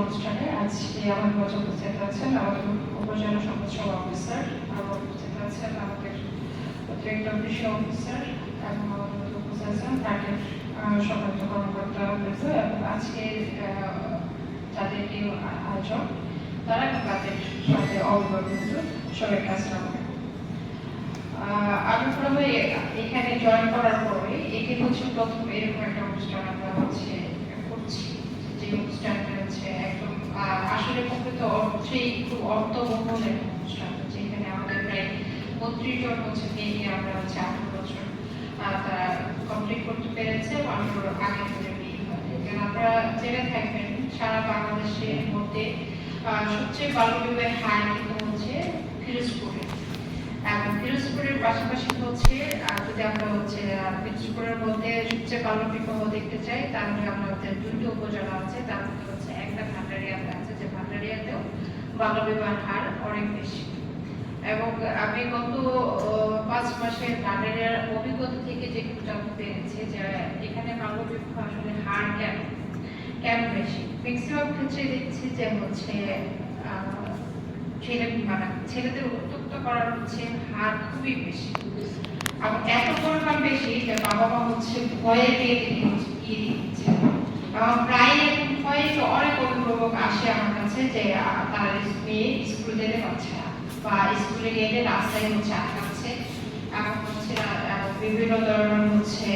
অনুষ্ঠানে আজকে আমাদের মাঝে উপস্থিত আছেন আমাদের উপজেলা সেবা অফিসার এবং উপস্থিত আছেন আমাদের অতিরিক্ত কৃষি অফিসার এবং আমাদের যাদের আয়োজন, তারা তাদের সাথে অবগত সবাইকে আসসালামু আলাইকুম। আমি এখানে জয়েন করার পরে এটি হচ্ছে প্রথম এরকম একটা অনুষ্ঠান আমরা হচ্ছে করছি। যে অনুষ্ঠানটা হচ্ছে একদম আসলে প্রকৃত অর্থেই খুব অর্থবহুল একটা অনুষ্ঠান, যেখানে আমাদের প্রায় বত্রিশ জন হচ্ছে মেয়ে আমরা হচ্ছে আঠারো বছর তারা কমপ্লিট করতে পেরেছে মানুষের আগে করে বিয়ে আপনারা জেনে থাকবেন, সারা বাংলাদেশের মধ্যে সবচেয়ে বাল্য বিবাহের হার কিন্তু হচ্ছে ফিরোজপুরে এবং পিরোজপুরের পাশাপাশি হচ্ছে যদি আমরা হচ্ছে আহ, পিরোজপুরের মধ্যে সবচেয়ে ভালো বিবাহ দেখতে চাই তাহলে আমাদের দুটো উপজেলা আছে তার মধ্যে হচ্ছে একটা ভান্ডারিয়াতে আছে যে ভান্ডারিয়াতেও বাল্য বিবাহ হার অনেক বেশি। এবং আমি গত পাঁচ মাসের ভান্ডারিয়ার অভিজ্ঞতা থেকে যে জানতে পেরেছি যে এখানে বাল্য বিবাহ আসলে হার কেন কেন বেশি? ম্যাক্সিমাম ক্ষেত্রে দেখছি যে হচ্ছে ছেলে মানে ছেলেদের উত্তক্ত করার হচ্ছে হার খুবই বেশি। এবং এত পরিমাণ বেশি যে বাবা মা হচ্ছে ভয়ে পেয়ে দিয়ে দিচ্ছে। প্রায় ভয়ে তো অনেক অভিভাবক আসে আমার কাছে যে তার মেয়ে স্কুলে যেতে পারছে না বা স্কুলে গেলে রাস্তায় হচ্ছে আটকাচ্ছে। এবং হচ্ছে বিভিন্ন ধরনের হচ্ছে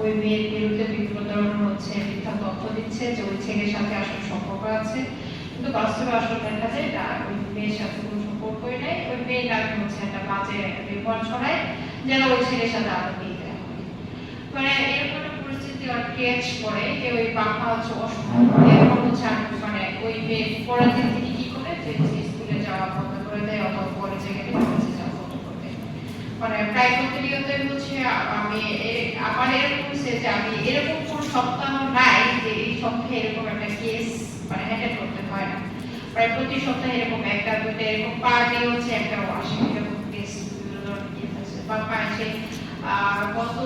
ওই মেয়ের বিরুদ্ধে বিভিন্ন ধরনের হচ্ছে মিথ্যা তথ্য দিচ্ছে যে ওই ছেলের সাথে আসলে সম্পর্ক আছে। কিন্তু বাস্তবে আসলে দেখা যায় না ওই মেয়ের সাথে কোনো সম্পর্কই নেই, ওই মেয়ের নামে হচ্ছে একটা বাজে একটা বিপদ ছড়ায়, যেন ওই ছেলের সাথে আরও দেওয়া মানে এরকম পরিস্থিতি আর ক্রিয়েট করে যে ওই হচ্ছে এরকম হচ্ছে মানে ওই মেয়ে দিন থেকে কি করে? যে স্কুলে যাওয়া বন্ধ করে দেয় অথবা কলেজে গেলে মানে প্রায় হচ্ছে আমি আমার এরকম যে আমি, এরকম কোন সপ্তাহ নাই যে এই সপ্তাহে এরকম একটা কেস মানে হ্যান্ডেল করতে হয় না। প্রায় প্রতি সপ্তাহে এরকম একটা দুটো এরকম পার ডে হচ্ছে, একটা আছে। বা পাশে গত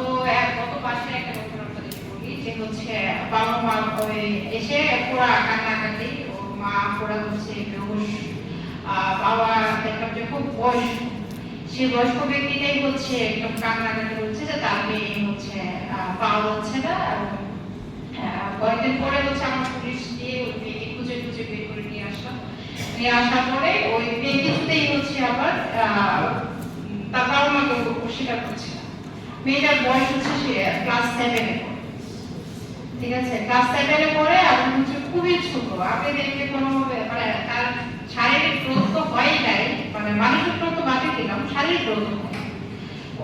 গত মাসে একটা ঘটনা আপনাদের বলি, যে হচ্ছে, বাবা মা এসে পুরা কান্নাকাটি মা পুরা হচ্ছে বেহুশ। বাবা দেখলাম যে খুব বয়স্ক। সে বয়স্ক ব্যক্তিটাই হচ্ছে একদম কান্নাকাটি করছে যে তার মেয়ে হচ্ছে পাওয়া যাচ্ছে না। কয়েকদিন পরে হচ্ছে আমার পুলিশ দিয়ে ওই মেয়েকে খুঁজে খুঁজে বের করে নিয়ে আসলাম নিয়ে আসার ওই কিছুতেই হচ্ছে আবার তার বাবা মাকে অস্বীকার করছে মেয়েটার বয়স হচ্ছে সে ক্লাস সেভেনে ঠিক আছে? ক্লাস সেভেনে পড়ে এবং হচ্ছে খুবই ছোট। আপনি দেখলে কোনো মানে তার শারীরিক গ্রোথ তো হয়ই নাই মানে মানসিক গ্রোথ তো বাকি দিলাম, শারীরিক গ্রোথ হয়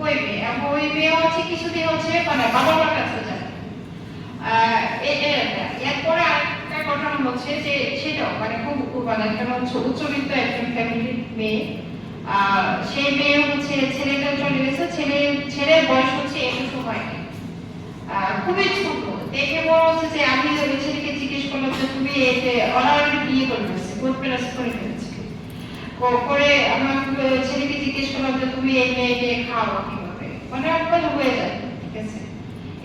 ওই মেয়ে এবং ওই মেয়ে হচ্ছে কিছুদিন হচ্ছে মানে বাবা মার কাছে যায়। এরপরে আরেকটা ঘটনা হচ্ছে যে সেটাও মানে খুব মানে একটা উচ্চবিত্ত একজন ফ্যামিলির মেয়ে। সেই মেয়ে হচ্ছে ছেলেটা চলে গেছে, ছেলে, ছেলের বয়স হচ্ছে একুশ হয়নি খুবই ছোট। দেখে মনে হচ্ছে যে আমি ওই ছেলেকে জিজ্ঞেস করলাম যে তুমি এতে অনারারি বিয়ে করে ফেলছে কোর্ট প্যারাস করে ফেলেছে। করে আমার, ছেলেকে জিজ্ঞেস করলাম যে তুমি এই মেয়েকে খাও কীভাবে? মানে একবার হয়ে যায়, ঠিক আছে?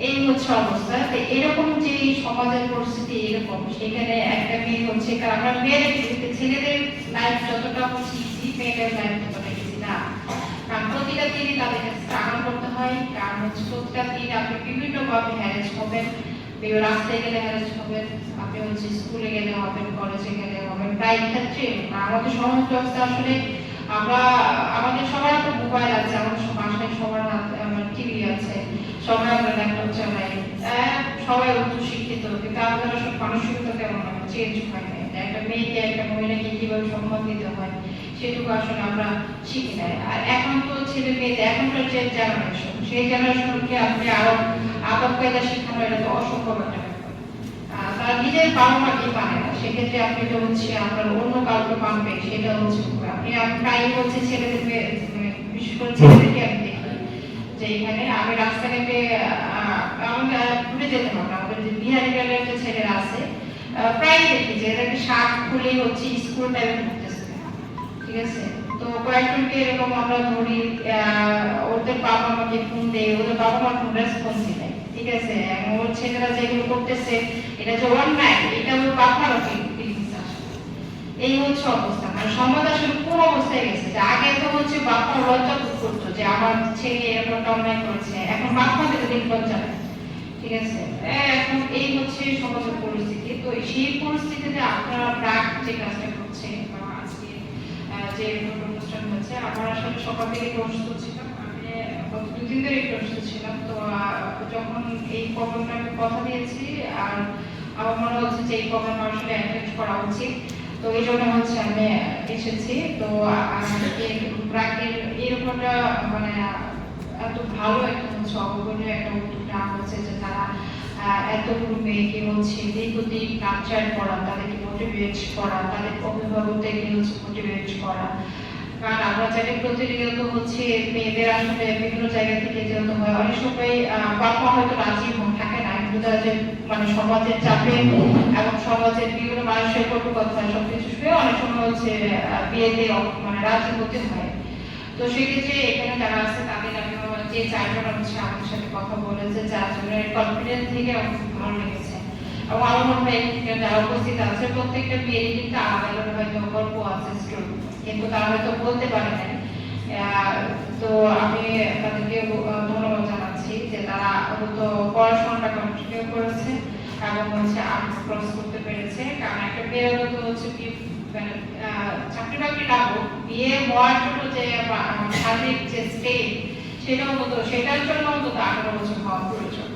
এই হচ্ছে অবস্থা। এরকম যে সমাজের পরিস্থিতি এরকম, সেখানে একটা মেয়ে হচ্ছে আমরা মেয়েদের ছেলেদের লাইফ যতটা হচ্ছে ইজি মেয়েদের লাইফ ততটা ইজি না। কারণ প্রতিটা দিনই তাদেরকে স্ট্রাগল করতে হয়। কারণ হচ্ছে প্রতিটা দিন আপনি বিভিন্ন ভাবে হ্যারেস হবেন রাস্তায় গেলে হ্যারেস হবেন, আপনি হচ্ছে স্কুলে গেলে হবেন কলেজে গেলে হবেন, প্রায় ক্ষেত্রে। আমাদের সমাজ ব্যবস্থা আসলে আমরা, আমাদের সবার তো মোবাইল আছে, আমাদের বাসায় সবার টিভি আছে। সবাই আমরা ল্যাপটপ চালাই আহ, সবাই উচ্চ শিক্ষিত কিন্তু আমাদের আসলে মানসিকতা তেমন চেঞ্জ হয় নাই। একটা মেয়েকে একটা মহিলাকে কীভাবে সম্মান দিতে হয় সেটুকু আসলে আমরা শিখি নাই। আর এখন তো ছেলে মেয়েদের এখনকার যে জেনারেশন সেই জেনারেশনকে আপনি আরও আদব কায়দা শেখানো এটা তো অসম্ভব একটা তারা নিজের বাবা মাকে মানে না সেক্ষেত্রে আপনি তো হচ্ছে আপনার অন্য কাউকে মানবে সেটা হচ্ছে আপনি প্রায় হচ্ছে ছেলেদেরকে মানে বিশেষ করে ছেলেদেরকে দেখি যে এখানে আমি রাস্তাঘাটে আমরা ঘুরে যেতে হবে আমাদের বিহারি গ্রামের যে ছেলেরা আছে প্রায় দেখি যে এদেরকে শার্ট খুলে হচ্ছে স্কুল টাইমে ঢুকতেছে ঠিক আছে? তো কয়েকজনকে এরকম আমরা ধরি ওদের বাবা মাকে ফোন দেয়, ওদের বাবা মা ফোন রেসপন্সই নেয় ঠিক আছে? ওর ছেলেরা যেগুলো করতেছে, এটা যে অন্যায়, এটা ওর বাপারও ফিলিংস এই হচ্ছে অবস্থা। মানে সমাজ আসলে সকাল থেকে দুদিন ধরে ছিলাম। তো যখন এই প্রবলেমটা আমি কথা দিয়েছি, আর আমার মনে হচ্ছে যে এই প্রবলেম আসলে করা উচিত। তো এই জন্য হচ্ছে আমি এসেছি। তো এরকমটা মানে এত ভালো একটা হচ্ছে একটা উদ্যোগ নেওয়া হচ্ছে যে তারা মেয়েকে হচ্ছে দীর্ঘদিন কালচার করা তাদেরকে মোটিভেট করা, তাদের অভিভাবকদেরকে হচ্ছে মোটিভেট করা। কারণ আমরা জানি প্রতিনিয়ত হচ্ছে মেয়েদের আসলে বিভিন্ন জায়গা থেকে যেহেতু হয়, অনেক সময় বাবা হয়তো রাজি থাকে না কিন্তু তারা যে মানে সমাজের চাপে এবং সমাজের বিভিন্ন মানুষের কটু কথা সবকিছু শুনে অনেক সময় হচ্ছে বিয়েতে মানে রাজি হতে হয়। তো সেক্ষেত্রে এখানে যারা আছে তাদের যে চারজন হচ্ছে আমাদের সাথে কথা বলেছে চারজনের কনফিডেন্স থেকে ভালো লেগেছে। এবং আমার মনে হয় যারা উপস্থিত আছে, প্রত্যেকটা বিয়ে কিন্তু আলাদা আলাদা হয়তো গল্প আছে কিন্তু তারা হয়তো বলতে পারে না তো আমি তাদেরকে ধন্যবাদ জানাচ্ছি। তারা হয়তো পড়াশোনাটা কন্টিনিউ করেছে এবং হচ্ছে আর্টস ক্রস করতে পেরেছে। কারণ একটা মেয়ের তো হচ্ছে কি মানে চাকরি বাকরি হোক, বিয়ে হওয়ার জন্য যে শারীরিক যে স্টেট সেটাও হতো, সেটার জন্য অন্তত আঠারো বছর হওয়া প্রয়োজন।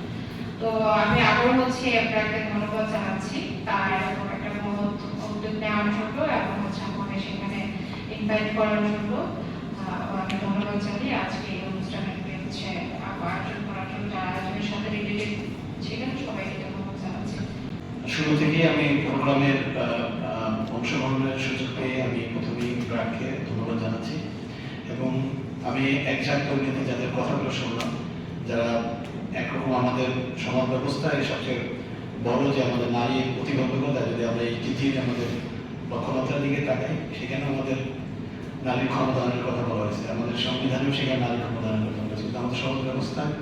তো আমি আবারও হচ্ছে আপনাকে ধন্যবাদ জানাচ্ছি তার এরকম একটা মহৎ উদ্যোগ নেওয়ার জন্য এবং হচ্ছে আমাকে সেখানে ইনভাইট করার জন্য। আমি ধন্যবাদ জানাই আজকে এই অনুষ্ঠানে হচ্ছে শুরু থেকেই আমি প্রোগ্রামের অংশগ্রহণের সুযোগ পেয়ে আমি প্রথমেই ব্র্যাককে ধন্যবাদ জানাচ্ছি। এবং আমি একজাক্ট পরিণতি যাদের কথাগুলো শুনলাম, যারা একরকম আমাদের সমাজ ব্যবস্থায় সবচেয়ে বড় যে আমাদের নারী প্রতিবন্ধকতা, যদি আমরা এই তিথির আমাদের লক্ষ্যমাত্রার দিকে তাকাই, সেখানে আমাদের নারীর ক্ষমতায়নের কথা বলা হয়েছে। আমাদের সংবিধানেও সেখানে নারী ক্ষমতায়নের কথা আমাদের সমাজ ব্যবস্থায়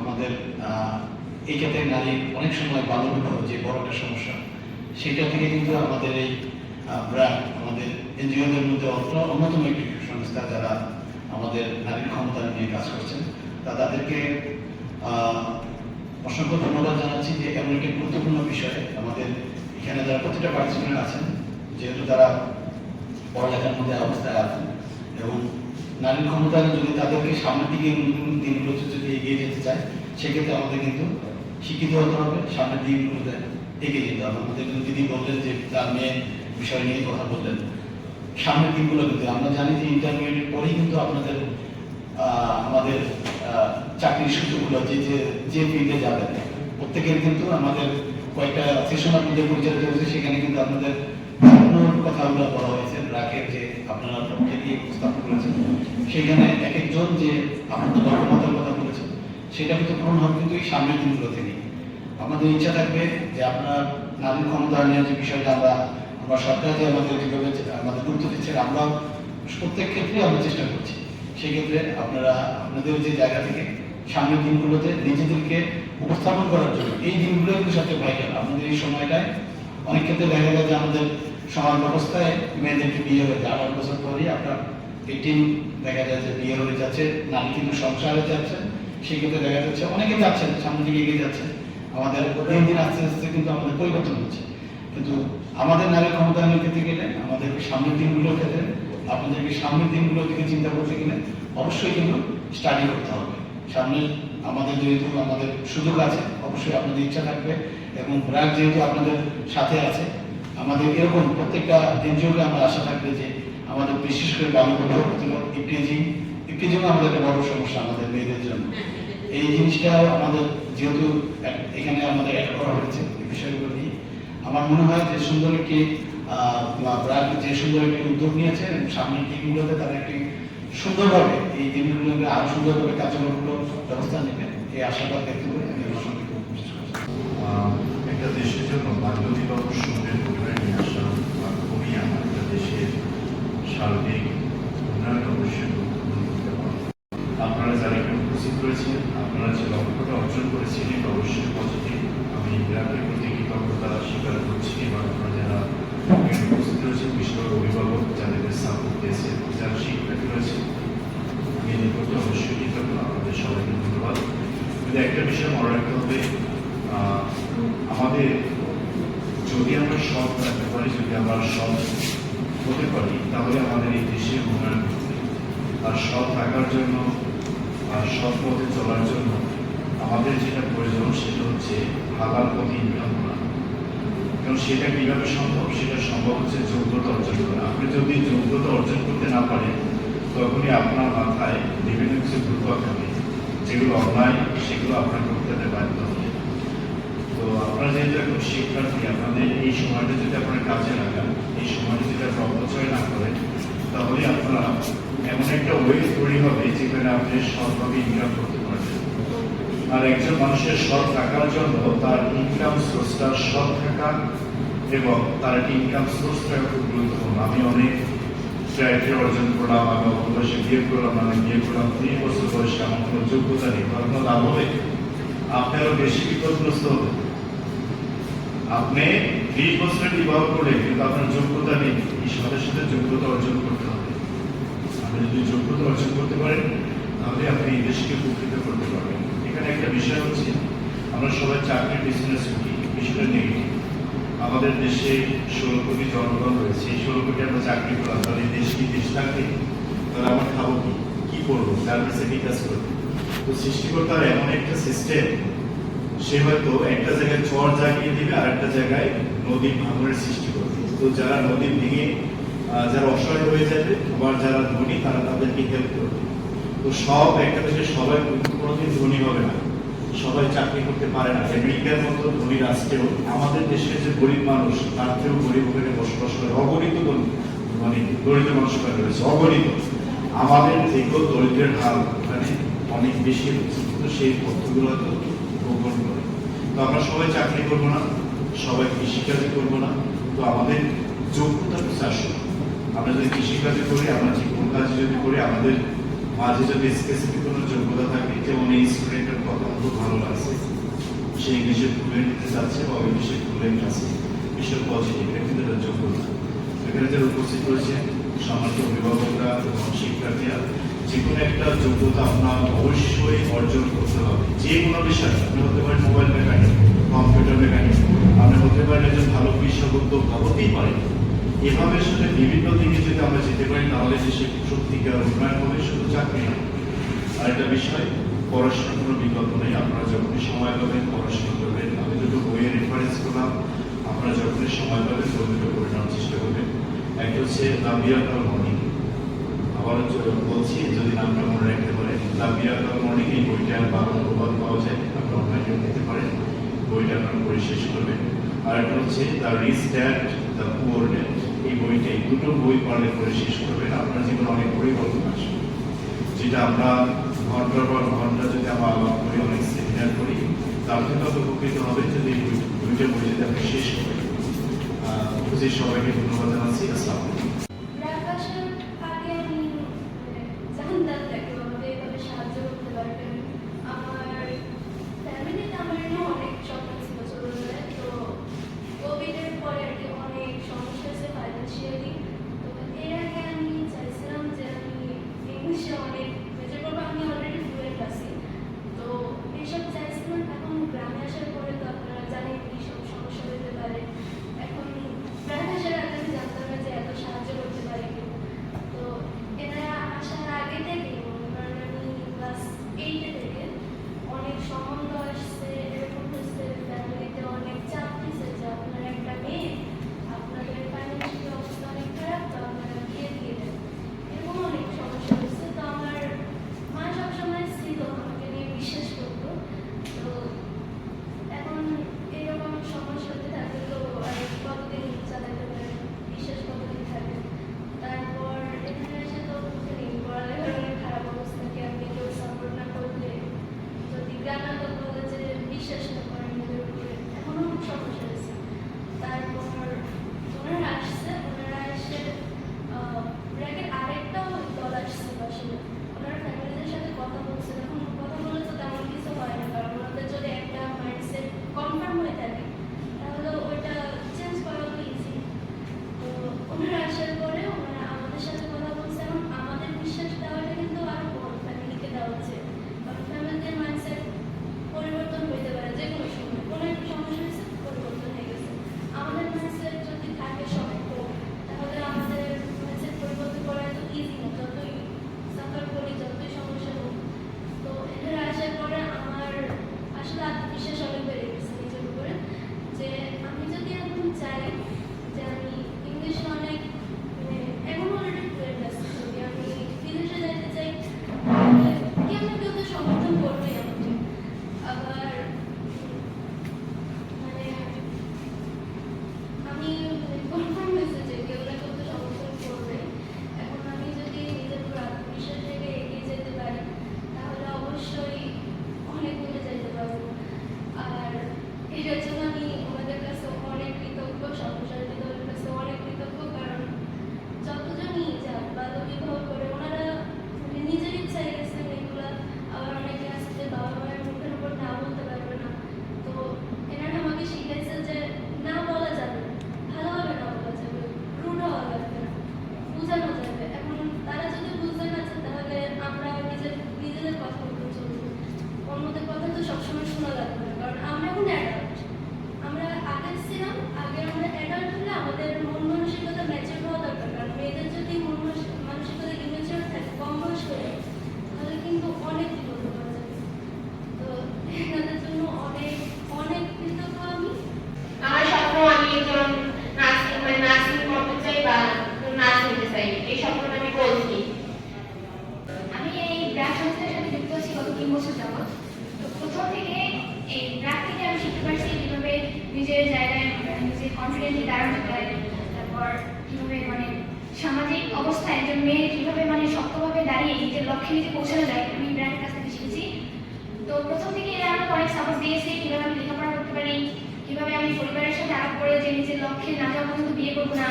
আমাদের এই ক্ষেত্রে নারী অনেক সময় বাল্যবিবাহ যে বড় একটা সমস্যা। সেটা থেকে কিন্তু আমাদের এই ব্র্যাক আমাদের এনজিওদের মধ্যে অন্য- অন্যতম একটি সংস্থা যারা আমাদের নারীর ক্ষমতা নিয়ে কাজ করছেন, তা তাদেরকে অসংখ্য ধন্যবাদ জানাচ্ছি যে এমন একটি গুরুত্বপূর্ণ বিষয় আমাদের এখানে যারা প্রতিটা পার্টিসিপেন্ট আছেন, যেহেতু তারা পড়ালেখার মধ্যে অবস্থায় আছেন এবং নারীর ক্ষমতায়ন যদি তাদেরকে সামনের দিকে নতুন দিনগুলোতে যদি এগিয়ে যেতে চায়, সেক্ষেত্রে আমাদের কিন্তু শিক্ষিত হতে হবে, সামনের দিনগুলোতে এগিয়ে যেতে হবে। আমাদের কিন্তু দিদি বললেন যে, তার মেয়ে বিষয় নিয়ে কথা বললেন। সামনের দিনগুলো কিন্তু, আমরা জানি যে ইন্টারমিডিয়েট পরেই কিন্তু আপনাদের আমাদের চাকরির সুযোগগুলো যে যে যে ফিল্ডে যাবেন প্রত্যেকের কিন্তু আমাদের কয়েকটা সেশন আপনাদের পরিচালিত হয়েছে, সেখানে কিন্তু আপনাদের কথাগুলো বলা হয়েছে। রাকের যে, আপনারা উপস্থাপন করেছেন। সেখানে এক একজন যে আপনাদের লক্ষ্যমাত্রার কথা বলেছেন, সেটা কিন্তু পূরণ হবে কিন্তু এই সামনের দিনগুলো থেকে আমাদের ইচ্ছা থাকবে যে আপনার নারীর ক্ষমতায়নের যে বিষয়টা আমরা আমরা সরকার যে আমাদের যেভাবে আমাদের গুরুত্ব দিচ্ছে, আমরাও প্রত্যেক ক্ষেত্রে আমরা চেষ্টা করছি। সেক্ষেত্রে আপনারা, আপনাদের যে জায়গা থেকে সামনের দিনগুলোতে নিজেদেরকে উপস্থাপন করার জন্য, এই দিনগুলো কিন্তু সবচেয়ে ভাইটাল আমাদের এই সময়টায় অনেক ক্ষেত্রে দেখা যায় যে আমাদের সমাজ ব্যবস্থায় মেয়েদেরকে বিয়ে হয়ে যায় আঠারো বছর পরেই আপনার এইটিন দেখা যায় যে বিয়ে হয়ে যাচ্ছে নারী কিন্তু সংসারে যাচ্ছে সেক্ষেত্রে দেখা যাচ্ছে অনেকে যাচ্ছেন সামনের দিকে এগিয়ে যাচ্ছে। আমাদের দিন দিন আস্তে আস্তে কিন্তু আমাদের পরিবর্তন হচ্ছে। কিন্তু আমাদের নারী ক্ষমতায়নের ক্ষেত্রে গেলে আমাদেরকে সামনের দিনগুলোর ক্ষেত্রে, আপনাদেরকে সামনের দিনগুলোর দিকে চিন্তা করতে গেলে অবশ্যই কিন্তু স্টাডি করতে হবে। সামনে আমাদের যেহেতু আমাদের সুযোগ আছে, অবশ্যই আপনাদের ইচ্ছা থাকবে এবং ব্র্যাক যেহেতু আপনাদের সাথে আছে, আমাদের এরকম প্রত্যেকটা এনজিওকে আমার আশা থাকবে যে আমাদের বিশেষ করে প্রতিরোধ ইপিজি আমাদের বড় সমস্যা আমাদের মেয়েদের জন্য। এই জিনিসটা আমাদের যেহেতু এখানে আমাদের অ্যাড করা হয়েছে বিষয়গুলো নিয়ে। আমার মনে হয় যে সুন্দর একটি যে সুন্দর একটি উদ্যোগ নিয়েছে সামনের দিনগুলোতে তারা একটি সুন্দরভাবে এই দিনগুলোকে আরও সুন্দরভাবে কার্যক্রমগুলো ব্যবস্থা নেবে এই আশাবাদ ব্যক্ত করে আমি আহ, একটা দেশের জন্য সুখের সার্বিক উন্নয়নে অবশ্যই আপনারা যারা এখানে উপস্থিত রয়েছেন, আপনারা যে লক্ষ্যটা অর্জন করেছেন, এটা অবশ্যই পজিটিভ আমি গ্রামের প্রতি কৃতজ্ঞতা স্বীকার করছি এবং আপনারা যারা উপস্থিত রয়েছেন, বিশেষভাবে অভিভাবক যাদের সাপোর্ট দিয়েছে যারা শিক্ষার্থী রয়েছে, আমি প্রতি অবশ্যই কৃতজ্ঞ। আপনাদের সবাইকে ধন্যবাদ। কিন্তু একটা বিষয় মনে রাখতে হবে আমাদের যদি আমরা সৎ রাখতে পারি, যদি আমরা সব হতে পারি তাহলে আমাদের এই দেশের উন্নয়ন ঘটবে আর সৎ থাকার জন্য, আর সৎ পথে চলার জন্য আমাদের যেটা প্রয়োজন সেটা হচ্ছে হালাল পথে ইনকাম করা। কারণ সেটা কীভাবে সম্ভব? সেটা সম্ভব হচ্ছে যোগ্যতা অর্জন করা। আপনি যদি যোগ্যতা অর্জন করতে না পারেন, তখনই আপনার মাথায় বিভিন্ন কিছু ঘুরপাক খাবে। যেগুলো অন্যায়, সেগুলো আপনার করতে বাধ্য হবে। তো আপনারা যেহেতু এখন শিক্ষার্থী, আপনাদের এই সময়টা যদি আপনারা কাজে লাগান এই সময়টা যদি আপনারা অপচয় না করেন তাহলে আপনারা এমন একটা ওয়ে তৈরি হবে যেখানে আপনি সৎভাবে ইনকাম করতে পারবেন। আর একজন মানুষের সৎ থাকার জন্য তার ইনকাম সোর্সটা সৎ থাকা এবং তার একটা ইনকাম সোর্স থাকা খুব গুরুত্বপূর্ণ। আমি অনেক চাকরি অর্জন করলাম, আমি অল্প বয়সে বিয়ে করলাম, আমি বিয়ে করলাম, তিন বছর বয়সে আমার কোনো যোগ্যতা নেই। তার লাভ হবে আপনি আরও বেশি বিপদগ্রস্ত হবেন। আপনি বিশ বছরের বিবাহ করলে কিন্তু আপনার যোগ্যতা নেই? এই সাথে সাথে যোগ্যতা অর্জন করতে হবে। আপনি যদি যোগ্যতা অর্জন করতে পারেন, তাহলে আপনি এই দেশকে উপকৃত করতে পারবেন। এখানে একটা বিষয় হচ্ছে, আমরা সবাই চাকরির পিছনে ছুটি বিষয়টা নেগেটিভ আমাদের দেশে ষোলো কোটি জনগণ রয়েছে, এই ষোলো কোটি আমরা চাকরি করলাম। তাহলে দেশ কি দেশ থাকবে তাহলে আমরা খাব কি? কি করব? গার্মেন্টসে কি কাজ করব? তো সৃষ্টিকর্তার এমন একটা সিস্টেম সে হয়তো একটা জায়গায় চর জাগিয়ে দিবে আর একটা জায়গায় নদীর ভাঙনের সৃষ্টি করবে। তো যারা নদী ভেঙে যারা অসহায় হয়ে যাবে, আবার যারা ধনী, তারা তাদেরকে হেল্প করবে। তো সব একটা দেশে সবাই কোনোদিন ধনী হবে না। সবাই চাকরি করতে পারে না। আমেরিকার মতো ধনী রাষ্ট্রেও আমাদের দেশের যে গরিব মানুষ, তার থেকেও গরিব ওখানে বসবাস করে। অগণিত মানে দরিদ্র মানুষ রয়েছে, অগণিত। আমাদের থেকেও দরিদ্রের হার ওখানে অনেক বেশি রয়েছে। কিন্তু সেই তথ্যগুলো হয়তো গোপন করে। তো আমরা সবাই চাকরি করব না। সবাই কৃষিকাজে করব না তো আমাদের যোগ্যতা আসবে আমরা যদি কৃষিকাজে করি, আমরা যে কোনো কাজে যদি করি, আমাদের মাঝে যদি স্পেসিফিক কোনো যোগ্যতা থাকে, যেমন এই স্টুডেন্টের কথা খুব ভালো লাগছে সে ইংলিশে ফ্লুয়েন্ট নিতে চাচ্ছে বা ইংলিশে ফ্লুয়েন্ট আছে ভীষণ পজিটিভ এটা কিন্তু একটা যোগ্যতা। এখানে যারা উপস্থিত রয়েছে সমাজ অভিভাবকরা এবং শিক্ষার্থীরা, যে কোনো একটা যোগ্যতা আপনার অবশ্যই অর্জন করতে হবে। যে কোনো বিষয়, আপনি হতে পারেন মোবাইল মেকানিক কম্পিউটার মেকানিক আপনি হতে পারেন একজন ভালো উদ্যোক্তা হতেই পারেন। এভাবে আসলে বিভিন্ন দিকে যদি আমরা যেতে পারি, তাহলে দেশে সত্যিকার উন্নয়ন হবে, শুধু চাকরি না। আর একটা বিষয়, পড়াশোনার কোনো বিকল্প নেই। আপনারা যখনই সময় পাবেন, পড়াশোনা করবেন। আমি দুটো বইয়ের রেফারেন্স করলাম। আপনারা যখনই সময় পাবেন বই দুটো করে নেওয়ার চেষ্টা করবেন। একটা হচ্ছে লাভিয়াকাল মর্নিং। আবার বলছি, যদি নামটা মনে রাখতে পারেন লাভিয়াকাল মর্নিং এই বইটা বাংলা অনুবাদ পাওয়া যায়। আপনি অনলাইনে নিতে পারেন। বইটা আপনারা পড়ে শেষ করবেন আর একটা হচ্ছে the rich dad the poor dad এই বইটা দুটো বই পড়লে পড়ে শেষ করবেন আপনার জীবনে অনেক পরিবর্তন আসবে। যেটা আমরা ঘণ্টার পর ঘণ্টা যদি আমরা আলাপ করি, অনেক সেমিনার করি, তার থেকে অত উপকৃত হবে যদি এই দুই- দুইটা বই যদি আপনি শেষ করেন। উপস্থিত সবাইকে ধন্যবাদ জানাচ্ছি। আসসালামু লক্ষ্যে পৌঁছানো যায়, আমি ব্র্যাকের কাছ থেকে শিখেছি। তো প্রথম থেকে এরা আমাকে অনেক সাপোর্ট দিয়েছে, কীভাবে আমি লেখাপড়া করতে পারি, কীভাবে আমি পরিবারের সাথে আলাপ করে যে নিজের লক্ষ্যে না যাওয়া পর্যন্ত বিয়ে করব না।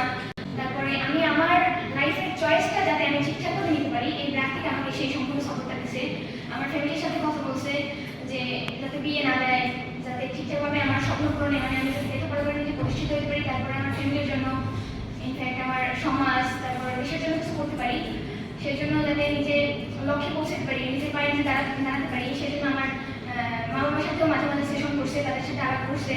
তারপরে আমি আমার লাইফের চয়েসটা যাতে আমি ঠিকঠাক করে নিতে পারি, এই ব্র্যাক থেকে আমাকে সেই সম্পূর্ণ সাপোর্টটা দিচ্ছে আমার ফ্যামিলির সাথে কথা বলছে যে যাতে বিয়ে না দেয়, যাতে ঠিকঠাকভাবে আমার স্বপ্ন পূরণে মানে আমি যাতে লেখাপড়া করে নিজে প্রতিষ্ঠিত হতে পারি, তারপরে আমার ফ্যামিলির জন্য ইনফ্যাক্ট আমার সমাজ, তারপর দেশের জন্য কিছু করতে পারি। সেই জন্য যাতে নিজে লক্ষ্যে পৌঁছাতে পারি নিজের পায়ে নিজে দাঁড়াতে দাঁড়াতে পারি। সেই জন্য আমার মা বাবার সাথেও মাঝে মাঝে সেশন করছে তাদের সাথে আলাপ করছে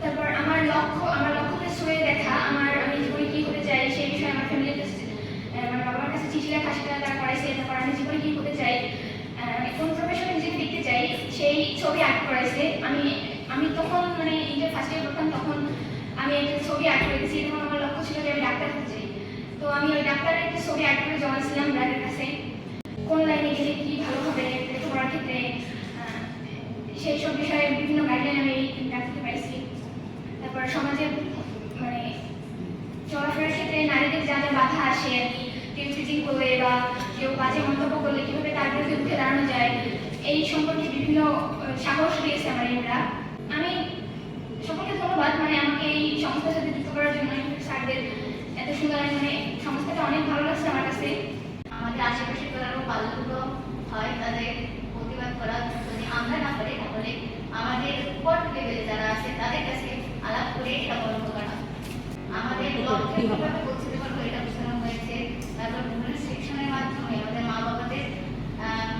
তারপর আমার লক্ষ্য আমার লক্ষ্যকে ছুঁয়ে দেখা আমার আমি জীবনে কি হতে চাই সেই বিষয়ে আমার ফ্যামিলির কাছে আহ, মানে বাবার কাছে চিঠি লেখা সেটা তারা করাইছে তারপর আমি জীবনে কি হতে চাই কোন প্রফেশনে নিজেকে দেখতে চাই সেই ছবি আর্ট করাইছে। আমি আমি তখন মানে ইন্টার ফার্স্ট ইয়ার তখন আমি একটা ছবি আর্ট করেছি। তখন আমার লক্ষ্য ছিল যে আমি ডাক্তার হতে চাই। তো আমি ওই ডাক্তারের একটা ছবি আর্ট করে জমা ছিলাম ব্র্যাকের কাছে। কোন লাইনে গেলে কি ভালো হবে লেখাপড়ার ক্ষেত্রে সেই সব বিষয়ে বিভিন্ন গাইডলাইন আমি রাখতে পাইছি। তারপর সমাজে মানে চলাফেরার ক্ষেত্রে নারীদের যা যা বাধা আসে আর কি, কেউ চিটিং করলে বা কেউ বাজে মন্তব্য করলে কীভাবে তার বিরুদ্ধে উঠে দাঁড়ানো যায়, এই সম্পর্কে বিভিন্ন সাহস দিয়েছে আমার এরা আমি সকলকে ধন্যবাদ মানে আমাকে এই সংস্থার সাথে যুক্ত করার জন্য, স্যারদের এত সুন্দর মানে সংস্থাটা অনেক ভালো কাছে আমাদের আশেপাশে যারা বাল্যগুলো হয় তাদের প্রতিবাদ করা যদি আমরা না করি তাহলে আমাদের উপর লেভেলে যারা আছে তাদের কাছে আলাপ করে এটা বন্ধ করা আমাদের লক্ষ্যে কীভাবে পৌঁছতে পারব এটা বোঝানো হয়েছে তারপর বিভিন্ন সেকশনের মাধ্যমে আমাদের মা বাবাদের আম,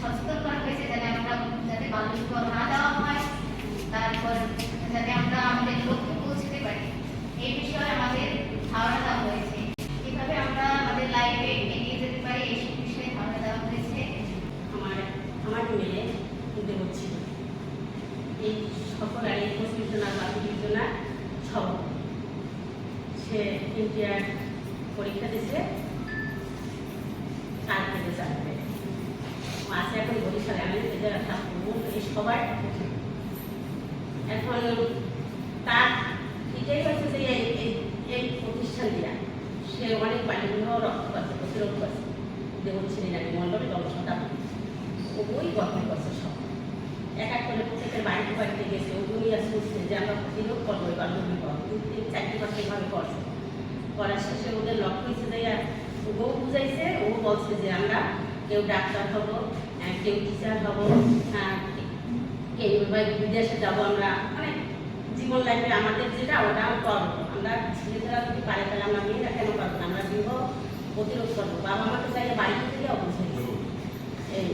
সচেতন করা হয়েছে যাতে আমরা যাতে বাল্যবিবাহ না দেওয়া হয় তারপর যাতে আমরা আমাদের লক্ষ্যে পৌঁছতে পারি এই বিষয়ে আমাদের ধারণা দেওয়া হয়েছে কীভাবে আমরা আমাদের লাইফে এগিয়ে যেতে পারি এইসব বিষয়ে ধারণা দেওয়া হয়েছে আমার আমার মেয়ে কিন্তু হচ্ছিল এই সকল আর এই প্রস্তুতনা বা বিবেচনা সব সে ইন্ডিয়ার পরীক্ষা দিছে চার থেকে চারটে আছে এখন আমি থাকব এই সবার এখন তার এটাই হচ্ছে যে এই প্রতিষ্ঠান দিয়া সে অনেক বাড়িগুলো রক্ত পাচ্ছে, প্রতিরোধ করছে দেবন ছিলেন নাকি মণ্ডলে জনসংখ্যা ওই গঠন করছে সব। এক এক করে প্রত্যেকের বাড়িতে বাড়িতে গেছে ওগুলি আর শুনছে যে আমরা প্রতিরোধ করব, এবার করব। তিন চারটি পাঁচটি ভাবে করছে। করার শেষে ওদের লক্ষ্য হয়েছে যে বউ বুঝাইছে, ও বলছে যে আমরা কেউ ডাক্তার হব কেউ টিচার হব কেউ বিদেশে আমরা মানে জীবন লাইফে আমাদের যেটা ওটা করব। আমরা ছেলেরা যদি পারে তাহলে আমরা মেয়েরা কেন পারব? আমরা বিবাহ প্রতিরোধ করব। বাবা মাকে চাইলে বাড়ি থেকে অবশ্যই। এই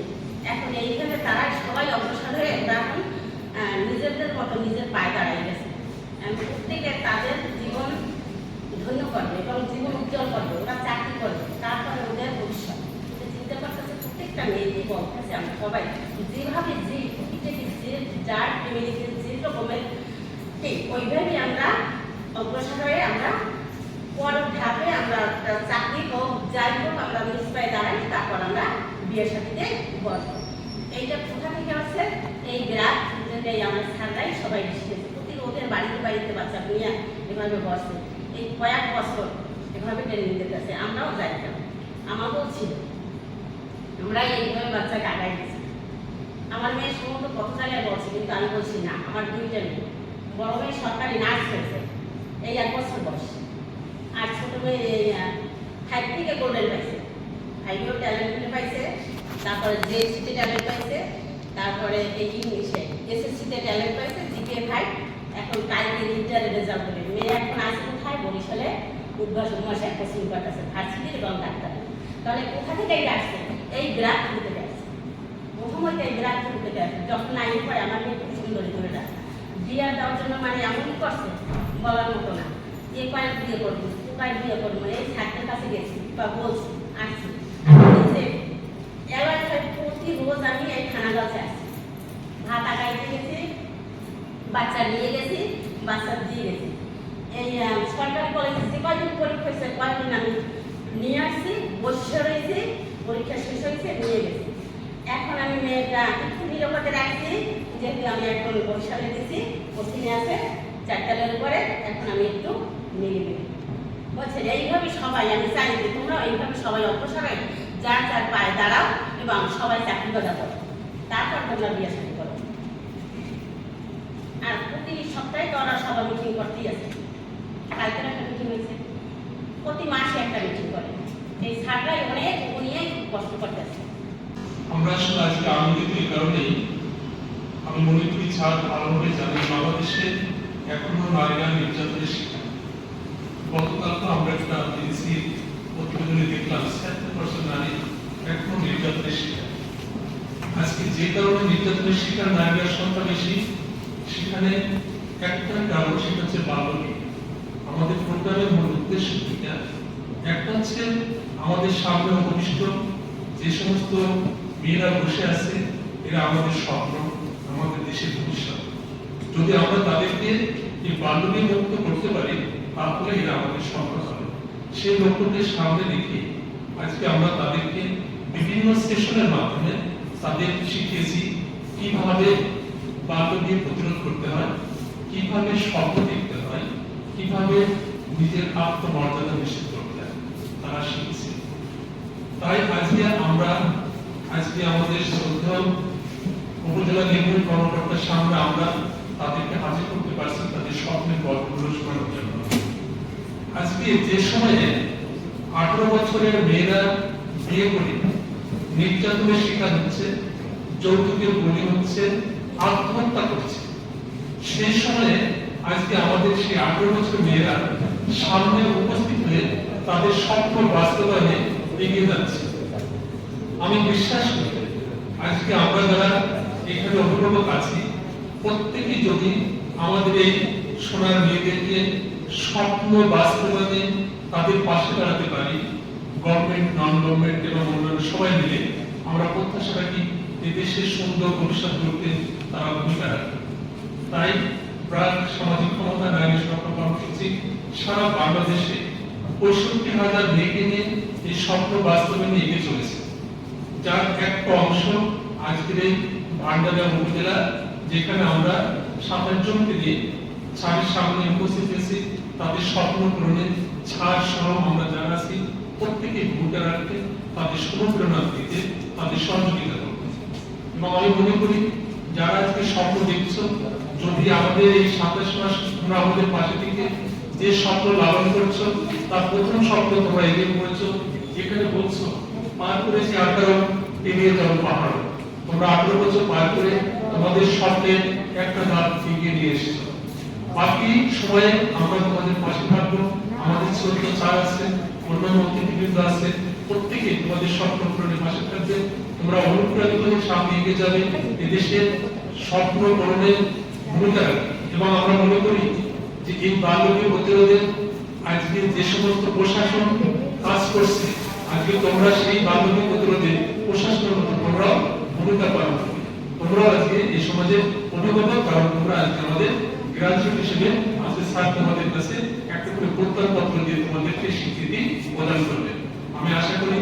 এখন এইখানে তারা সবাই অগ্রসর হয়ে এখন নিজেদের মতো নিজের পায়ে দাঁড়িয়ে গেছে। আহ, প্রত্যেকে তাদের জীবন ধন্য করবে এবং জীবন উজ্জ্বল করবে ওরা চাকরি করবে তারপরে ওদের ভবিষ্যৎ এটা চিন্তা করতেছে প্রত্যেকটা মেয়ে যে বলতেছে আমরা সবাই যেভাবে যে প্রত্যেকে যে যার ফ্যামিলিতে যে রকমের ঠিক ওইভাবেই আমরা অগ্রসর হয়ে আমরা পরের ধাপে আমরা চাকরি হোক, যাই হোক, আমরা নিজ পায়ে দাঁড়াই, তারপর আমরা বিয়ের সাথীতে বসবো। এইটা কোথা থেকে আসছে? এই গ্রাফ এই আমরা সারাই সবাই শিখেছি। প্রতি ওদের বাড়িতে বাড়িতে বাচ্চা নিয়ে এভাবে বসে। এই কয়েক বছর এভাবে ট্রেনিং দিতেছে। আমরাও যাইতাম আমাকেও ছিল। আমরা এইভাবে বাচ্চাকে আগাই গেছি আমার মেয়ে সম্ভবত কত জায়গায় বলছে, কিন্তু আমি বলছি না, আমার দুইটা মেয়ে। বড় মেয়ে সরকারি নার্স হয়েছে, এই এক বছর বয়স। আর ছোট মেয়ে ফাইভ থেকে গোল্ডেন পাইছে। ফাইভেও ট্যালেন্ট পাইছে, তারপরে জেএসসিতে ট্যালেন্ট পাইছে, তারপরে এই ইংলিশে এসএসসিতে ট্যালেন্ট পাইছে জিপিএ ফাইভ এখন কালকে ইন্টারে রেজাল্ট করে মেয়ে এখন আছে কোথায়? বরিশালে উদ্ভাসন মাসে কোচিং করতেছে ভার্সিটির এবং ডাক্তার। তাহলে কোথা থেকে আসছে? এই গ্রাফ এই গ্রাফ থেকে আসছে যখন আইন পরে আমার মেয়ে খুব সুন্দরী করে ডাক্তার বিয়ার দেওয়ার জন্য মানে এমন করছে, বলার মতো না। এ কয়েক বিয়ে করব কয়েক বিয়ে করব, এই ছাত্রের কাছে গেছি, বা বলছি, আসছি। এলাকায় প্রতি রোজ আমি এই খানা গাছে আসছি। ভাত আগাইতে গেছি, বাচ্চা নিয়ে গেছি, বাচ্চা দিয়ে গেছি। এই সরকারি কলেজে যে কয়দিন পরীক্ষা হয়েছে, কয়দিন আমি নিয়ে আসছি, বসে রয়েছি, পরীক্ষা শেষ হয়েছে, নিয়ে গেছি। এখন আমি মেয়েটা একটু নিরাপদে রাখছি, যেহেতু আমি এখন বরিশালে দিছি কোচিংয়ে আছে চারটালের পরে এখন আমি একটু নিয়ে বলছেন এইভাবে সবাই, আমি চাই যে তোমরা এইভাবে সবাই অগ্রসরাই যার যার পায়ে দাঁড়াও এবং সবাই চাকরি কথা করো। তারপর তোমরা বিয়ে শাদী করো। আর প্রতি সপ্তাহে তো ওরা সবাই মিটিং করতেই আছে কালকের একটা মিটিং হয়েছে। প্রতি মাসে একটা মিটিং করে। এই সারটাই অনেক অনেক কষ্ট করতেছে। আমরা আসলে আজকে আনন্দিত এই কারণেই। আমি মনে করি ছাড় ভালোভাবে জানেন, বাংলাদেশে এখনও নারীরা নির্যাতনের শিকার। গতকাল তো আমরা একটা বিবিসি প্রতিবেদনে দেখলাম সেভেন্টি পার্সেন্ট নারী এখনও নির্যাতনের শিকার। আজকে যে কারণে নির্যাতনের শিকার নারীরা সংখ্যা বেশি, সেখানে একটা কারণ, সেটা হচ্ছে বাল্যবিয়ে আমাদের প্রোগ্রামের মূল উদ্দেশ্য একটা হচ্ছে আমাদের সামনে উপবিষ্ট যে সমস্ত মেয়েরা বসে আছে, এরা আমাদের স্বপ্ন, আমাদের দেশের ভবিষ্যৎ। যদি আমরা তাদেরকে এই বাল্যবিয়ে মুক্ত করতে পারি, তাহলে এরা আমাদের সম্পদ হবে। সেই লক্ষ্যকে সামনে রেখে আজকে আমরা তাদেরকে বিভিন্ন সেশনের মাধ্যমে তাদের শিখিয়েছি কীভাবে বাল্যবিয়ে প্রতিরোধ করতে হয়, কীভাবে স্বপ্ন দেখতে হয়, কীভাবে নিজের আত্মমর্যাদা নিশ্চিত করতে হয়। তারা শিখেছে। তাই আজকে আমরা আজকে আমাদের শ্রদ্ধেয় উপজেলা নির্বাহী কর্মকর্তার সামনে আমরা তাদেরকে হাজির করতে পারছি, তাদের স্বপ্নের গল্পগুলো শোনানোর জন্য। আজকে যে সময়ে আঠারো বছরের মেয়েরা বিয়ে করে নির্যাতনের শিকার হচ্ছে যৌতুকের বলি হচ্ছে, আত্মহত্যা করছে। সেই সময়ে আজকে আমাদের সেই আঠারো বছর মেয়েরা সামনে উপস্থিত হয়ে তাদের স্বপ্ন বাস্তবায়নে এগিয়ে যাচ্ছে। আমি বিশ্বাস করি, আজকে আমরা যারা এখানে অভিভাবক আছি প্রত্যেকেই যদি আমাদের এই সোনার মেয়েদেরকে স্বপ্ন বাস্তবায়নে তাদের পাশে দাঁড়াতে পারি গভর্নমেন্ট নন গভর্নমেন্ট এবং অন্যান্য সবাই মিলে আমরা প্রত্যাশা রাখি এই দেশের সুন্দর ভবিষ্যৎ গড়তে তারা ভূমিকা রাখবে তাই প্রাক সামাজিক ক্ষমতা নারী সুরক্ষা কর্মসূচি সারা বাংলাদেশে পঁয়ষট্টি হাজার মেয়েকে নিয়ে এই স্বপ্ন বাস্তবায়নে এগিয়ে চলেছে। যার একটা অংশ আজকের এই ভান্ডারিয়া উপজেলা, যেখানে আমরা সাতাশ জনকে দিয়ে ছাড়ের সামনে উপস্থিত হয়েছি, তাদের স্বপ্ন পূরণে ছাড় সহ আমরা যারা আছি প্রত্যেকে ভূমিকা রাখতে, তাদের অনুপ্রেরণা দিতে, তাদের সহযোগিতা করতে। এবং আমি মনে করি, যারা আজকে স্বপ্ন দেখছ, যদি আমাদের এই সাতাশ মাস তোমরা আমাদের পাশে থেকে যে স্বপ্ন লালন করছ, তার প্রথম স্বপ্ন তোমরা এগিয়ে পড়েছো, যেখানে বলছো পার করেছি আঠারো এগিয়ে যাব পাহাড় তোমরা আঠারো বছর পার করে তোমাদের স্বপ্নের একটা ধাপ এগিয়ে নিয়ে এসেছ। বাকি সময়ে আমরা তোমাদের পাশে থাকব। আমাদের ছোট চার আছে, অন্যান্য অতিথিবৃন্দ আছে, প্রত্যেকে তোমাদের স্বপ্ন পূরণের পাশে থাকবে। তোমরা অনুপ্রাণিত হয়ে সামনে এগিয়ে যাবে। এদেশের স্বপ্ন পূরণের ভূমিকা এবং আমরা মনে করি যে এই বাল্যকে প্রতিরোধে আজকে যে সমস্ত প্রশাসন কাজ করছে আজকে তোমরা সেই প্রতিরোধে প্রশাসনের মতো, তোমরাও ভূমিকা পালন তোমরা আজকে এই সমাজে অভিভাবক কারণ তোমরা আজকে আমাদের গ্রাজুয়েট হিসেবে আজকে স্যার তোমাদের কাছে একটা করে প্রত্যয়পত্র দিয়ে তোমাদেরকে স্বীকৃতি প্রদান করবে। আমি আশা করি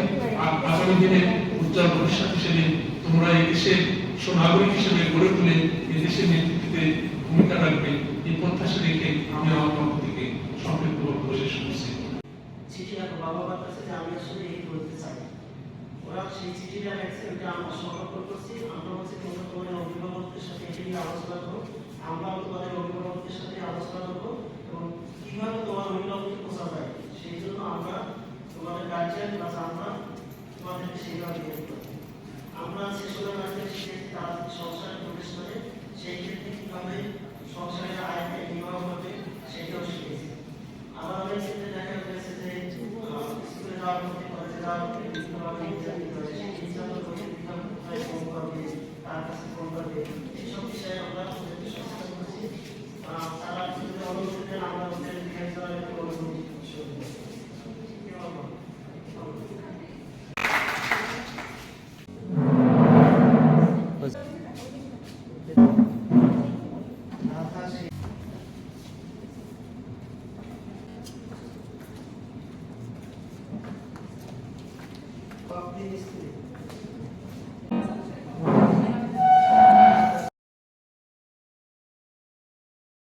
আগামী দিনে উজ্জ্বল ভবিষ্যৎ হিসেবে তোমরা এই দেশের সুনাগরিক হিসেবে গড়ে তুলে এই দেশের নেতৃত্বে ভূমিকা রাখবে, এই প্রত্যাশা রেখে আমি আমার পক্ষ থেকে সংক্ষিপ্ত বক্তব্য আর বাবা মার কাছে যে আমি আসলে এই বলতে চাই। ওরা সেই চিঠিটা লেখছে ওইটা আমরা সংরক্ষণ করছি আমরা বলছি তোমরা তোমাদের অভিভাবকদের সাথে এটা নিয়ে আলোচনা করো আমরাও তোমাদের অভিভাবকদের সাথে আলোচনা করব এবং কীভাবে তোমার অভিভাবককে বোঝা যায় সেই জন্য আমরা তোমাদের গার্জিয়ান প্লাস আমরা তোমাদেরকে সেইভাবে হেল্প করব আমরা মাধ্যমে শিখেছি তারা সংসারে প্রবেশ করে সেই ক্ষেত্রে কীভাবে সংসারের আয়কে নির্বাহ করবে সেটাও